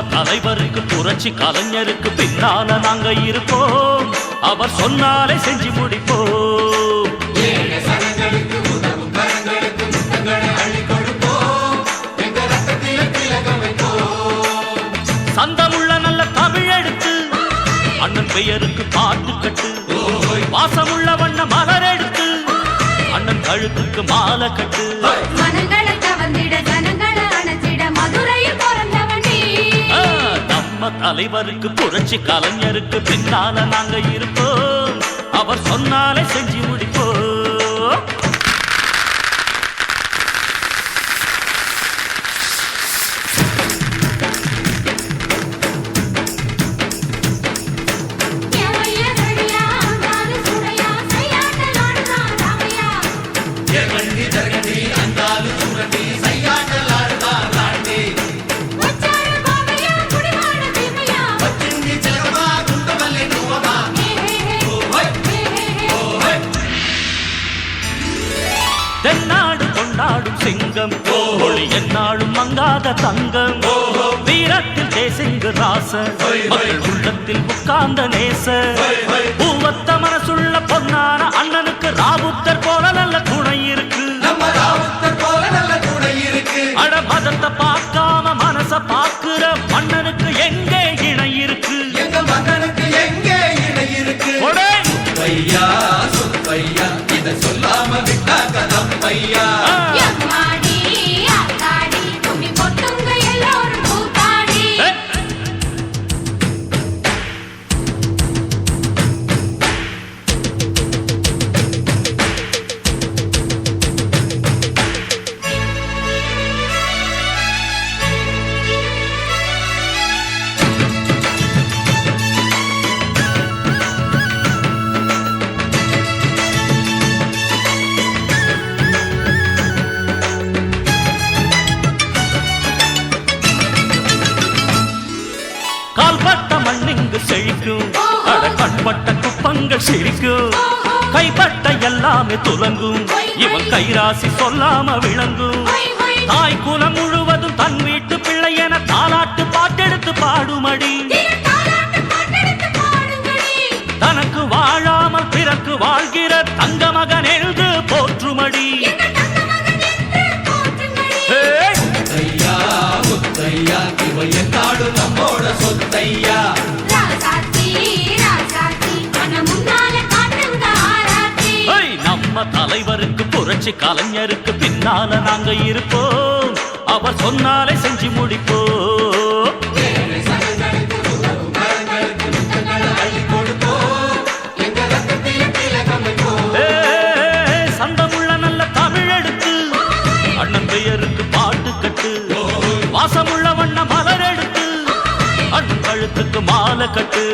தலைவருக்கு புரட்சி கலைஞருக்கு பின்னால நாங்க இருப்போம். அவர் சொன்னாலே செஞ்சு முடிப்போம். சந்தமுள்ள நல்ல தமிழ் எடுத்து அண்ணன் பெயருக்கு பாட்டு கட்டு. வாசமுள்ள வண்ண மலர் எடுத்து அண்ணன் கழுத்துக்கு மாலை கட்டு. நம்ம தலைவருக்கு புரட்சி கலைஞருக்கு பின்னால நாங்க இருப்போம். அவர் சொன்னாலே செஞ்சு முடிப்போம். ஏவைய சிங்கம் ஒளி என்னாலும் மங்காத தங்கம். வீரத்தில் தேசிங்கு ராச. மக்கள் உள்ளத்தில் உட்கார்ந்த நேச. பூவத்த மனசுள்ள பொன்னான அண்ணனுக்கு ராவுத்தர் போல நல்ல துணை இருக்கு. அட மதத்தை பார்க்காம மனச பாக்குற மன்னனுக்கு எங்கே இணை இருக்கு? எங்க மகனுக்கு எங்கே இணை இருக்கு? ஒடே! கண்ணிங்கு செழிக்கும். அட கண்பட்ட குப்பங்கள் சிரிக்கும். கைப்பட்ட எல்லாமே துலங்கும். இவன் கைராசி சொல்லாம விளங்கும். தாய் குலம் முழுவதும் தன் வீட்டு பிள்ளை என தாலாட்டு பாட்டெடுத்து பாடுமடி. இவ என்னாடு நம்மோட சொத்தையா நம்ம தலைவருக்கு புரட்சி கலைஞருக்கு பின்னால நாங்க இருப்போம். அவர் சொன்னாலே செஞ்சு முடிப்போம். மாலை கட்டு